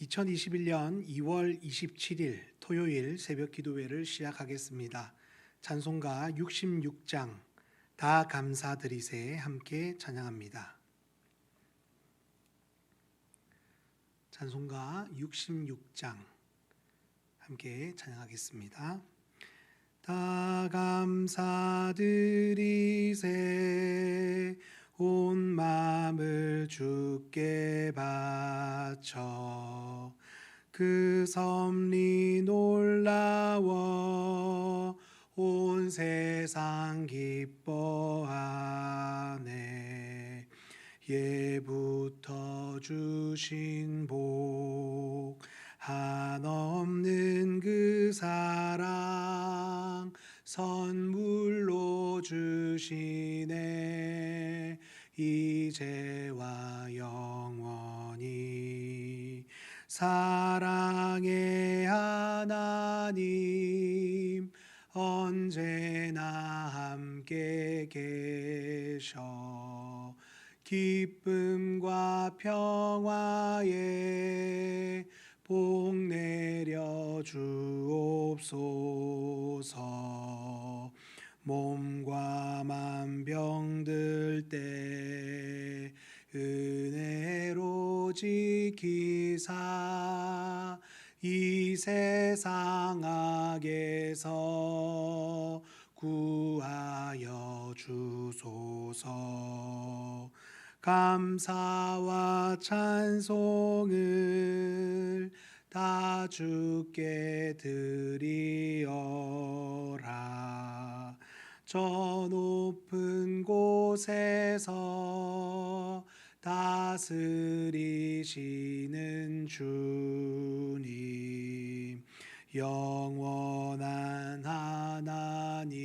2021년 2월 27일 토요일 새벽 기도회를 시작하겠습니다. 찬송가 66장 다 감사드리세 함께 찬양합니다. 찬송가 66장 함께 찬양하겠습니다. 다 감사드리세 온 마음을 주께 바쳐 그 섭리 놀라워 온 세상 기뻐하네. 예부터 주신 복 한없는 그 사랑 선물로 주시네 이제와 영원히 사랑의 하나님 언제나 함께 계셔. 기쁨과 평화에 복 내려 주옵소서. 몸과 만 병들 때 은혜로 지키사 이 세상 악에서 구하여 주소서. 감사와 찬송을 다 주께 드리어라. 저 높은 곳에서 다스리시는 주님 영원한 하나님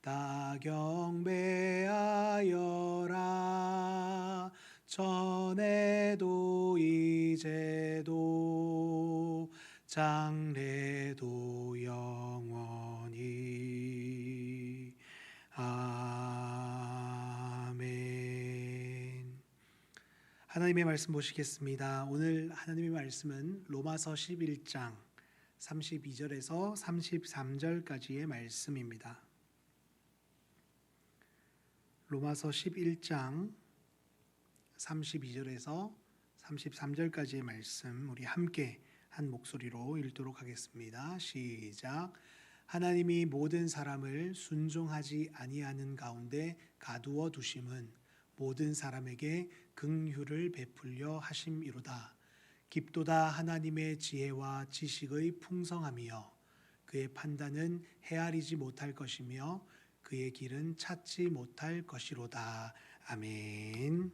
다 경배하여라. 전에도 이제도 장래도 하나님의 말씀 보시겠습니다. 오늘 하나님의 말씀은 로마서 11장 32절에서 33절까지의 말씀입니다. 로마서 11장 32절에서 33절까지의 말씀 우리 함께 한 목소리로 읽도록 하겠습니다. 시작. 하나님이 모든 사람을 순종하지 아니하는 가운데 가두어 두심은 모든 사람에게 긍휼을 베풀려 하심이로다. 깊도다 하나님의 지혜와 지식의 풍성함이여 그의 판단은 헤아리지 못할 것이며 그의 길은 찾지 못할 것이로다. 아멘.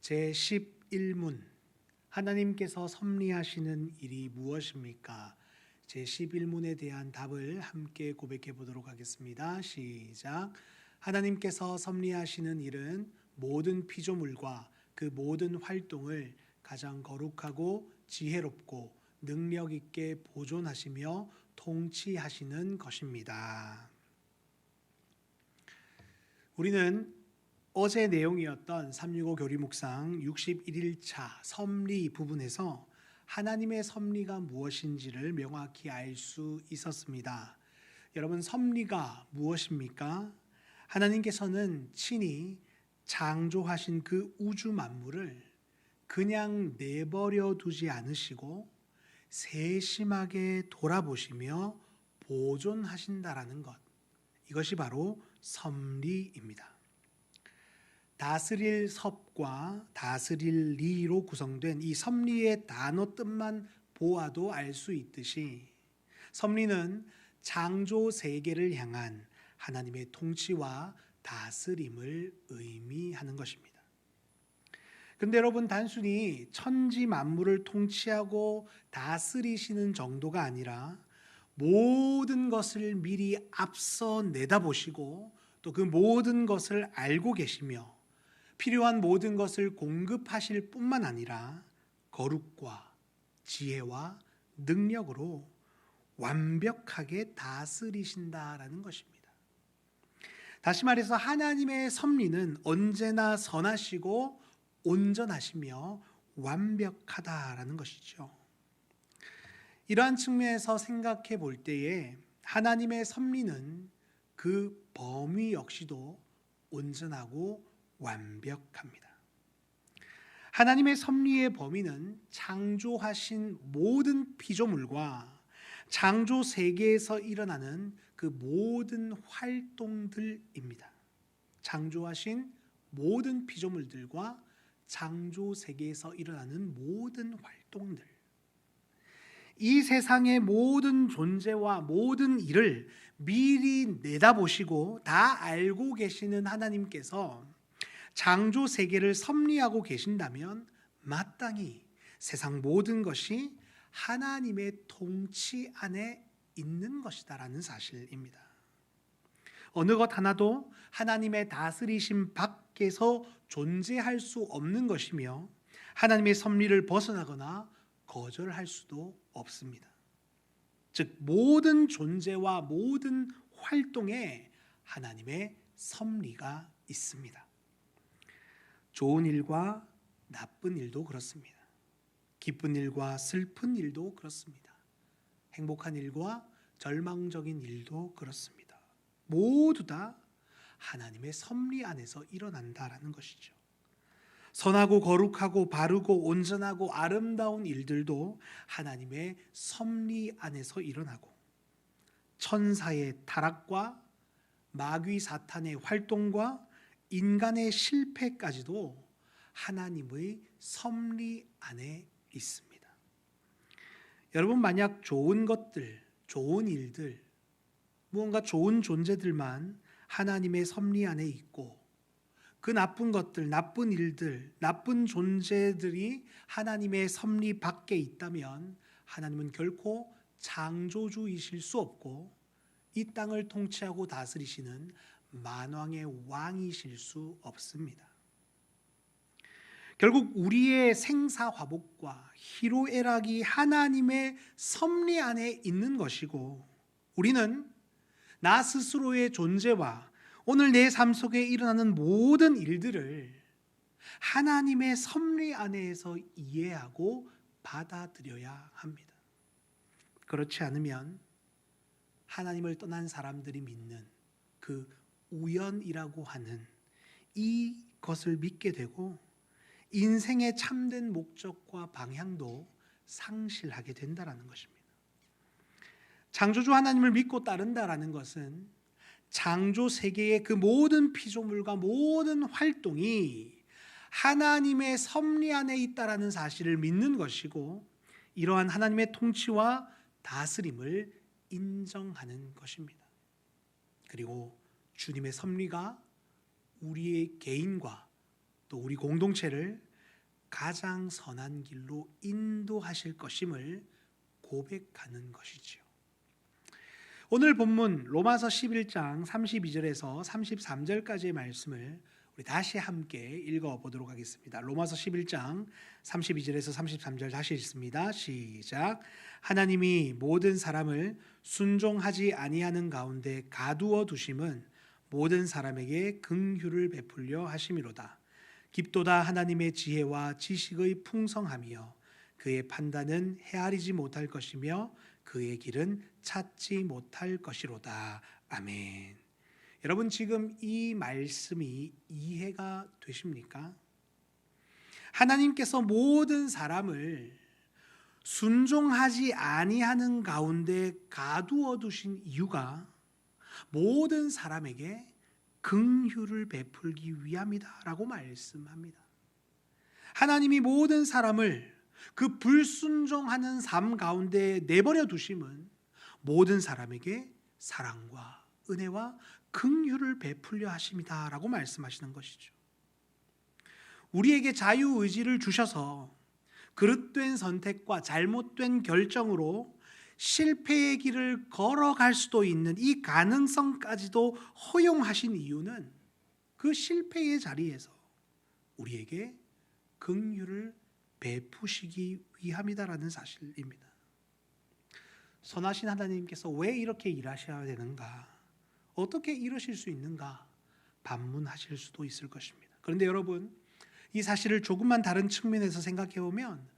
제 11문 하나님께서 섭리하시는 일이 무엇입니까? 제 11문에 대한 답을 함께 고백해 보도록 하겠습니다. 시작. 하나님께서 섭리하시는 일은 모든 피조물과 그 모든 활동을 가장 거룩하고 지혜롭고 능력 있게 보존하시며 통치하시는 것입니다. 우리는 어제 내용이었던 365 교리 묵상 61일차 섭리 부분에서 하나님의 섭리가 무엇인지를 명확히 알 수 있었습니다. 여러분 섭리가 무엇입니까? 하나님께서는 친히 창조하신 그 우주 만물을 그냥 내버려 두지 않으시고 세심하게 돌아보시며 보존하신다라는 것. 이것이 바로 섭리입니다. 다스릴 섭과 다스릴 리로 구성된 이 섭리의 단어 뜻만 보아도 알 수 있듯이 섭리는 창조 세계를 향한 하나님의 통치와 다스림을 의미하는 것입니다. 근데 여러분 단순히 천지 만물을 통치하고 다스리시는 정도가 아니라 모든 것을 미리 앞서 내다보시고 또 그 모든 것을 알고 계시며 필요한 모든 것을 공급하실 뿐만 아니라 거룩과 지혜와 능력으로 완벽하게 다스리신다라는 것입니다. 다시 말해서 하나님의 섭리는 언제나 선하시고 온전하시며 완벽하다라는 것이죠. 이러한 측면에서 생각해 볼 때에 하나님의 섭리는 그 범위 역시도 온전하고 완벽합니다. 하나님의 섭리의 범위는 창조하신 모든 피조물과 창조 세계에서 일어나는 그 모든 활동들입니다. 창조하신 모든 피조물들과 창조 세계에서 일어나는 모든 활동들. 이 세상의 모든 존재와 모든 일을 미리 내다보시고 다 알고 계시는 하나님께서 창조 세계를 섭리하고 계신다면 마땅히 세상 모든 것이 하나님의 통치 안에 있는 것이다라는 사실입니다. 어느 것 하나도 하나님의 다스리심 밖에서 존재할 수 없는 것이며 하나님의 섭리를 벗어나거나 거절할 수도 없습니다. 즉 모든 존재와 모든 활동에 하나님의 섭리가 있습니다. 좋은 일과 나쁜 일도 그렇습니다. 기쁜 일과 슬픈 일도 그렇습니다. 행복한 일과 절망적인 일도 그렇습니다. 모두 다 하나님의 섭리 안에서 일어난다라는 것이죠. 선하고 거룩하고 바르고 온전하고 아름다운 일들도 하나님의 섭리 안에서 일어나고 천사의 타락과 마귀 사탄의 활동과 인간의 실패까지도 하나님의 섭리 안에 있습니다. 여러분 만약 좋은 것들, 좋은 일들, 무언가 좋은 존재들만 하나님의 섭리 안에 있고 그 나쁜 것들, 나쁜 일들, 나쁜 존재들이 하나님의 섭리 밖에 있다면 하나님은 결코 창조주이실 수 없고 이 땅을 통치하고 다스리시는 만왕의 왕이실 수 없습니다. 결국 우리의 생사화복과 희로애락이 하나님의 섭리 안에 있는 것이고 우리는 나 스스로의 존재와 오늘 내 삶 속에 일어나는 모든 일들을 하나님의 섭리 안에서 이해하고 받아들여야 합니다. 그렇지 않으면 하나님을 떠난 사람들이 믿는 그 우연이라고 하는 이것을 믿게 되고 인생의 참된 목적과 방향도 상실하게 된다라는 것입니다. 창조주 하나님을 믿고 따른다라는 것은 창조 세계의 그 모든 피조물과 모든 활동이 하나님의 섭리 안에 있다라는 사실을 믿는 것이고 이러한 하나님의 통치와 다스림을 인정하는 것입니다. 그리고 주님의 섭리가 우리의 개인과 또 우리 공동체를 가장 선한 길로 인도하실 것임을 고백하는 것이지요. 오늘 본문 로마서 11장 32절에서 33절까지의 말씀을 우리 다시 함께 읽어 보도록 하겠습니다. 로마서 11장 32절에서 33절 다시 읽습니다. 시작. 하나님이 모든 사람을 순종하지 아니하는 가운데 가두어 두심은 모든 사람에게 긍휼을 베풀려 하심이로다. 깊도다 하나님의 지혜와 지식의 풍성함이요 그의 판단은 헤아리지 못할 것이며 그의 길은 찾지 못할 것이로다. 아멘. 여러분 지금 이 말씀이 이해가 되십니까? 하나님께서 모든 사람을 순종하지 아니하는 가운데 가두어 두신 이유가 모든 사람에게 긍휼을 베풀기 위함이다라고 말씀합니다. 하나님이 모든 사람을 그 불순종하는 삶 가운데 내버려 두심은 모든 사람에게 사랑과 은혜와 긍휼을 베풀려 하심이다라고 말씀하시는 것이죠. 우리에게 자유 의지를 주셔서 그릇된 선택과 잘못된 결정으로 실패의 길을 걸어갈 수도 있는 이 가능성까지도 허용하신 이유는 그 실패의 자리에서 우리에게 긍휼을 베푸시기 위함이다라는 사실입니다. 선하신 하나님께서 왜 이렇게 일하셔야 되는가? 어떻게 이러실 수 있는가? 반문하실 수도 있을 것입니다. 그런데 여러분, 이 사실을 조금만 다른 측면에서 생각해 보면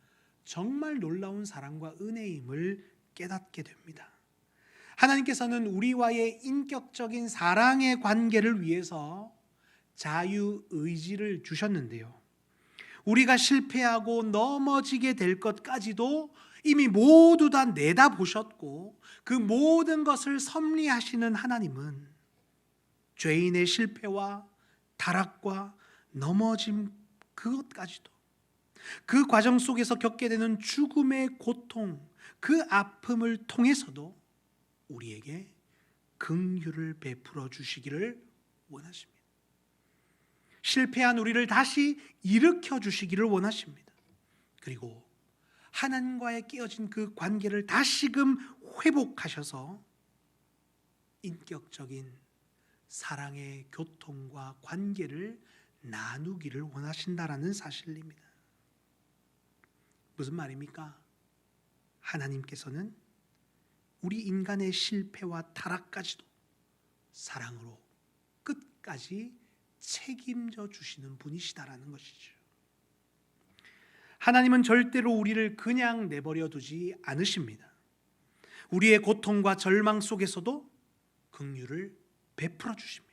정말 놀라운 사랑과 은혜임을 깨닫게 됩니다. 하나님께서는 우리와의 인격적인 사랑의 관계를 위해서 자유 의지를 주셨는데요. 우리가 실패하고 넘어지게 될 것까지도 이미 모두 다 내다보셨고 그 모든 것을 섭리하시는 하나님은 죄인의 실패와 타락과 넘어짐 그것까지도 그 과정 속에서 겪게 되는 죽음의 고통 그 아픔을 통해서도 우리에게 긍휼을 베풀어 주시기를 원하십니다. 실패한 우리를 다시 일으켜 주시기를 원하십니다. 그리고 하나님과의 깨어진 그 관계를 다시금 회복하셔서 인격적인 사랑의 교통과 관계를 나누기를 원하신다라는 사실입니다. 무슨 말입니까? 하나님께서는 우리 인간의 실패와 타락까지도 사랑으로 끝까지 책임져 주시는 분이시다라는 것이죠. 하나님은 절대로 우리를 그냥 내버려 두지 않으십니다. 우리의 고통과 절망 속에서도 긍휼을 베풀어 주십니다.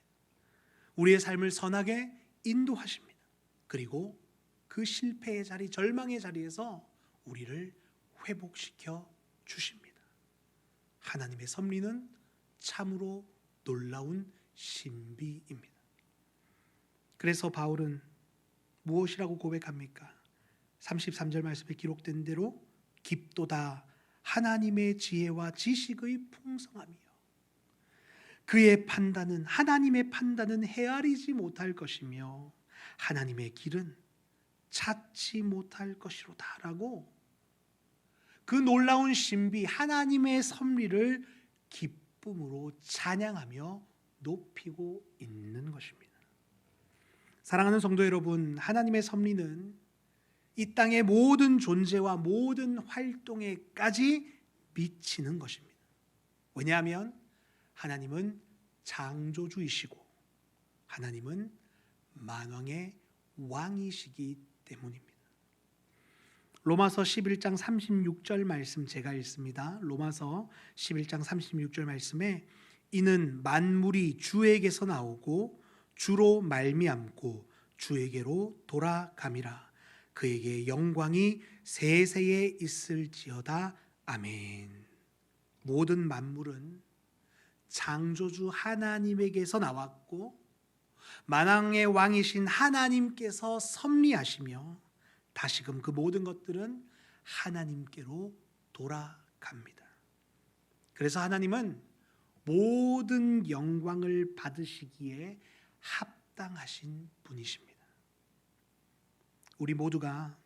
우리의 삶을 선하게 인도하십니다. 그리고 그 실패의 자리, 절망의 자리에서 우리를 회복시켜 주십니다. 하나님의 섭리는 참으로 놀라운 신비입니다. 그래서 바울은 무엇이라고 고백합니까? 33절 말씀에 기록된 대로 깊도다 하나님의 지혜와 지식의 풍성함이요. 그의 판단은 하나님의 판단은 헤아리지 못할 것이며 하나님의 길은 찾지 못할 것이로다라고 그 놀라운 신비 하나님의 섭리를 기쁨으로 찬양하며 높이고 있는 것입니다. 사랑하는 성도 여러분, 하나님의 섭리는 이 땅의 모든 존재와 모든 활동에까지 미치는 것입니다. 왜냐하면 하나님은 창조주이시고 하나님은 만왕의 왕이시기 때문입니다. 로마서 11장 36절 말씀 제가 읽습니다. 로마서 11장 36절 말씀에 이는 만물이 주에게서 나오고 주로 말미암고 주에게로 돌아감이라 그에게 영광이 세세에 있을지어다 아멘. 모든 만물은 창조주 하나님에게서 나왔고 만왕의 왕이신 하나님께서 섭리하시며 다시금 그 모든 것들은 하나님께로 돌아갑니다. 그래서 하나님은 모든 영광을 받으시기에 합당하신 분이십니다. 우리 모두가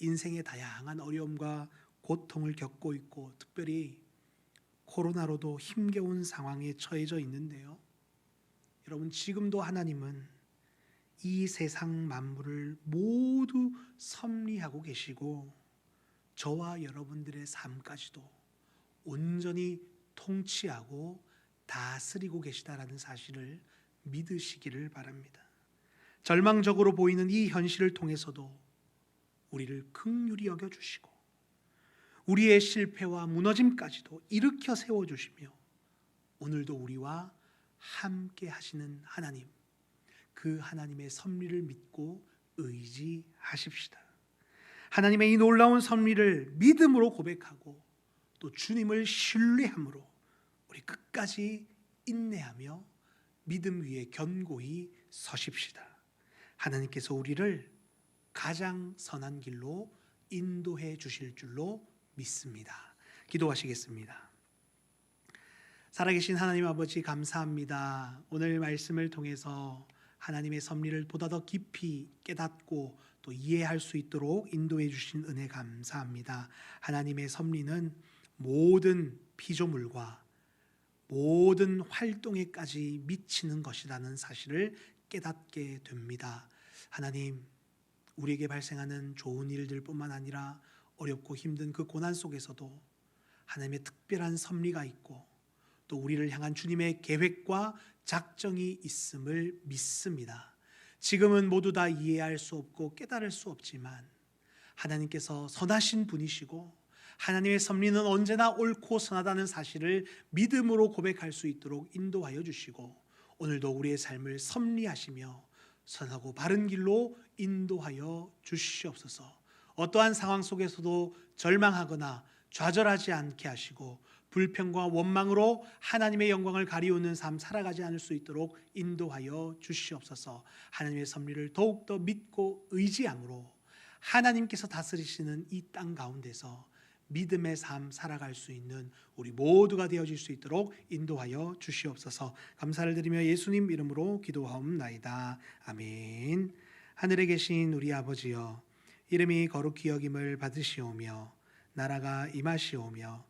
인생의 다양한 어려움과 고통을 겪고 있고 특별히 코로나로도 힘겨운 상황에 처해져 있는데요. 여러분 지금도 하나님은 이 세상 만물을 모두 섭리하고 계시고 저와 여러분들의 삶까지도 온전히 통치하고 다스리고 계시다라는 사실을 믿으시기를 바랍니다. 절망적으로 보이는 이 현실을 통해서도 우리를 긍휼히 여겨 주시고 우리의 실패와 무너짐까지도 일으켜 세워 주시며 오늘도 우리와 함께 하시는 하나님 그 하나님의 섭리를 믿고 의지하십시다. 하나님의 이 놀라운 섭리를 믿음으로 고백하고 또 주님을 신뢰함으로 우리 끝까지 인내하며 믿음 위에 견고히 서십시다. 하나님께서 우리를 가장 선한 길로 인도해 주실 줄로 믿습니다. 기도하시겠습니다. 살아계신 하나님 아버지 감사합니다. 오늘 말씀을 통해서 하나님의 섭리를 보다 더 깊이 깨닫고 또 이해할 수 있도록 인도해 주신 은혜 감사합니다. 하나님의 섭리는 모든 피조물과 모든 활동에까지 미치는 것이라는 사실을 깨닫게 됩니다. 하나님, 우리에게 발생하는 좋은 일들뿐만 아니라 어렵고 힘든 그 고난 속에서도 하나님의 특별한 섭리가 있고 또 우리를 향한 주님의 계획과 작정이 있음을 믿습니다. 지금은 모두 다 이해할 수 없고 깨달을 수 없지만 하나님께서 선하신 분이시고 하나님의 섭리는 언제나 옳고 선하다는 사실을 믿음으로 고백할 수 있도록 인도하여 주시고 오늘도 우리의 삶을 섭리하시며 선하고 바른 길로 인도하여 주시옵소서. 어떠한 상황 속에서도 절망하거나 좌절하지 않게 하시고 불평과 원망으로 하나님의 영광을 가리우는 삶 살아가지 않을 수 있도록 인도하여 주시옵소서. 하나님의 섭리를 더욱 더 믿고 의지함으로 하나님께서 다스리시는 이 땅 가운데서 믿음의 삶 살아갈 수 있는 우리 모두가 되어질 수 있도록 인도하여 주시옵소서. 감사를 드리며 예수님 이름으로 기도하옵나이다. 아멘. 하늘에 계신 우리 아버지여 이름이 거룩히 여김을 받으시오며 나라가 임하시오며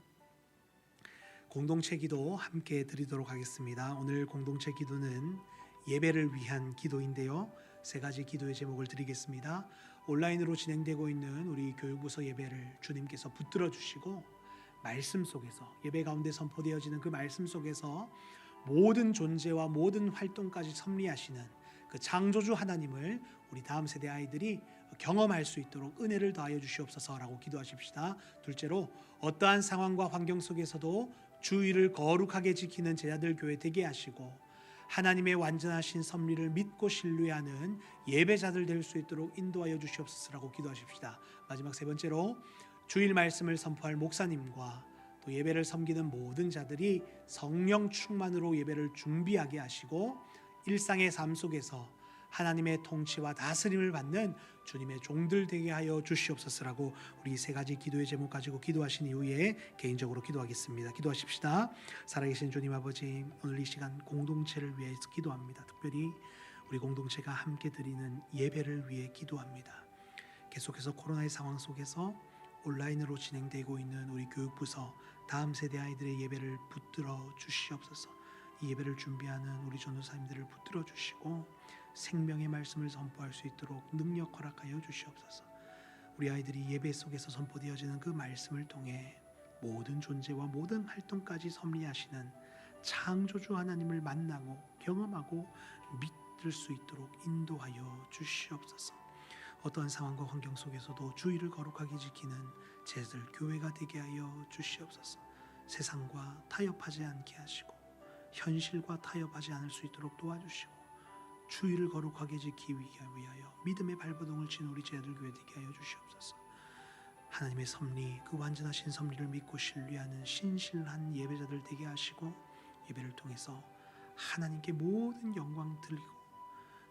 공동체 기도 함께 드리도록 하겠습니다. 오늘 공동체 기도는 예배를 위한 기도인데요. 세 가지 기도의 제목을 드리겠습니다. 온라인으로 진행되고 있는 우리 교육부서 예배를 주님께서 붙들어 주시고 말씀 속에서 예배 가운데 선포되어지는 그 말씀 속에서 모든 존재와 모든 활동까지 섭리하시는 그 창조주 하나님을 우리 다음 세대 아이들이 경험할 수 있도록 은혜를 더하여 주시옵소서라고 기도하십시다. 둘째로 어떠한 상황과 환경 속에서도 주의를 거룩하게 지키는 제자들 교회 되게 하시고 하나님의 완전하신 섭리를 믿고 신뢰하는 예배자들 될 수 있도록 인도하여 주시옵소서라고 기도하십시다. 마지막 세 번째로 주일 말씀을 선포할 목사님과 또 예배를 섬기는 모든 자들이 성령 충만으로 예배를 준비하게 하시고 일상의 삶 속에서 하나님의 통치와 다스림을 받는 주님의 종들 되게 하여 주시옵소서라고 우리 세 가지 기도의 제목 가지고 기도하신 이후에 개인적으로 기도하겠습니다. 기도하십시다. 살아계신 주님 아버지 오늘 이 시간 공동체를 위해서 기도합니다. 특별히 우리 공동체가 함께 드리는 예배를 위해 기도합니다. 계속해서 코로나의 상황 속에서 온라인으로 진행되고 있는 우리 교육부서 다음 세대 아이들의 예배를 붙들어 주시옵소서. 이 예배를 준비하는 우리 전도사님들을 붙들어 주시고 생명의 말씀을 선포할 수 있도록 능력 허락하여 주시옵소서. 우리 아이들이 예배 속에서 선포되어지는 그 말씀을 통해 모든 존재와 모든 활동까지 섭리하시는 창조주 하나님을 만나고 경험하고 믿을 수 있도록 인도하여 주시옵소서. 어떠한 상황과 환경 속에서도 주의를 거룩하게 지키는 제들 교회가 되게 하여 주시옵소서. 세상과 타협하지 않게 하시고 현실과 타협하지 않을 수 있도록 도와주시고 주의를 거룩하게 지키기 위하여 믿음의 발버둥을 친 우리 제자들 교회 되게 하여 주시옵소서. 하나님의 섭리, 그 완전하신 섭리를 믿고 신뢰하는 신실한 예배자들 되게 하시고 예배를 통해서 하나님께 모든 영광 들리고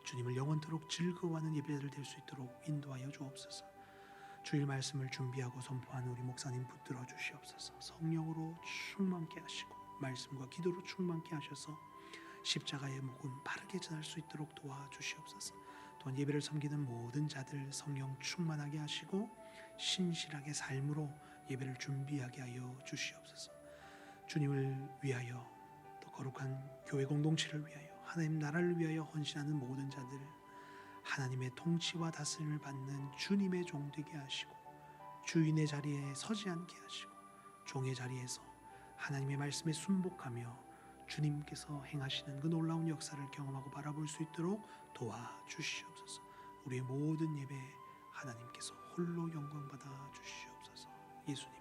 주님을 영원토록 즐거워하는 예배자들 될 수 있도록 인도하여 주옵소서. 주일 말씀을 준비하고 선포하는 우리 목사님 붙들어 주시옵소서. 성령으로 충만케 하시고 말씀과 기도로 충만케 하셔서 십자가의 목은 바르게 전할 수 있도록 도와주시옵소서. 또한 예배를 섬기는 모든 자들 성령 충만하게 하시고 신실하게 삶으로 예배를 준비하게 하여 주시옵소서. 주님을 위하여 또 거룩한 교회 공동체를 위하여 하나님 나라를 위하여 헌신하는 모든 자들 하나님의 통치와 다스림을 받는 주님의 종 되게 하시고 주인의 자리에 서지 않게 하시고 종의 자리에서 하나님의 말씀에 순복하며 주님께서 행하시는 그 놀라운 역사를 경험하고 바라볼 수 있도록 도와주시옵소서. 우리의 모든 예배 하나님께서 홀로 영광 받아 주시옵소서. 예수님